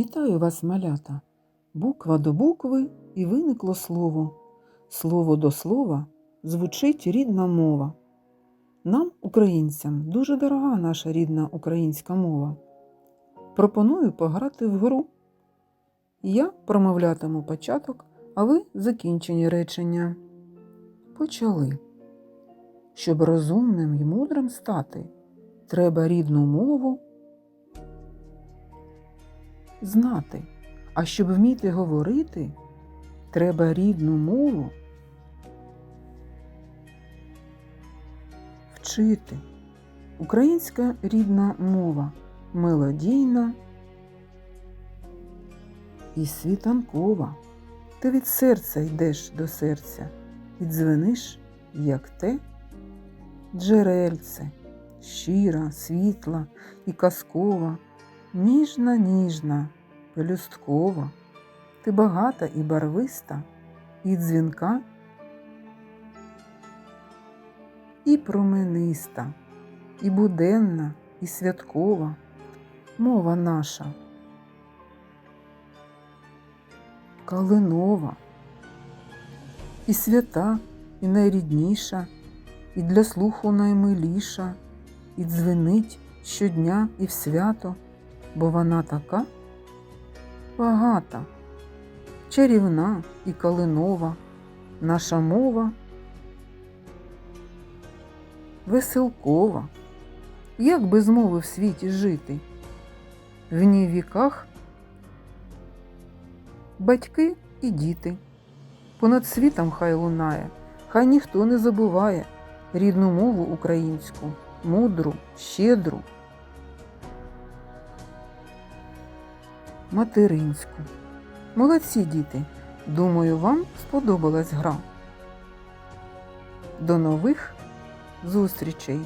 Вітаю вас, малята! Буква до букви і виникло слово. Слово до слова звучить рідна мова. Нам, українцям, дуже дорога наша рідна українська мова. Пропоную пограти в гру. Я промовлятиму початок, а ви закінчені речення. Почали. Щоб розумним і мудрим стати, треба рідну мову знати. А щоб вміти говорити, треба рідну мову вчити. Українська рідна мова мелодійна і світанкова. Ти від серця йдеш до серця і дзвениш, як те джерельце, щира, світла і казкова. Ніжна, ніжна, пелюсткова, ти багата і барвиста, і дзвінка, і промениста, і буденна, і святкова мова наша. Калинова, і свята, і найрідніша, і для слуху наймиліша, і дзвенить щодня і в свято бо вона така багата, чарівна і калинова, наша мова веселкова, як без мови в світі жити, в ній віках батьки і діти. Понад світом хай лунає, хай ніхто не забуває рідну мову українську, мудру, щедру. Материнську. Молодці діти! Думаю, вам сподобалась гра. До нових зустрічей!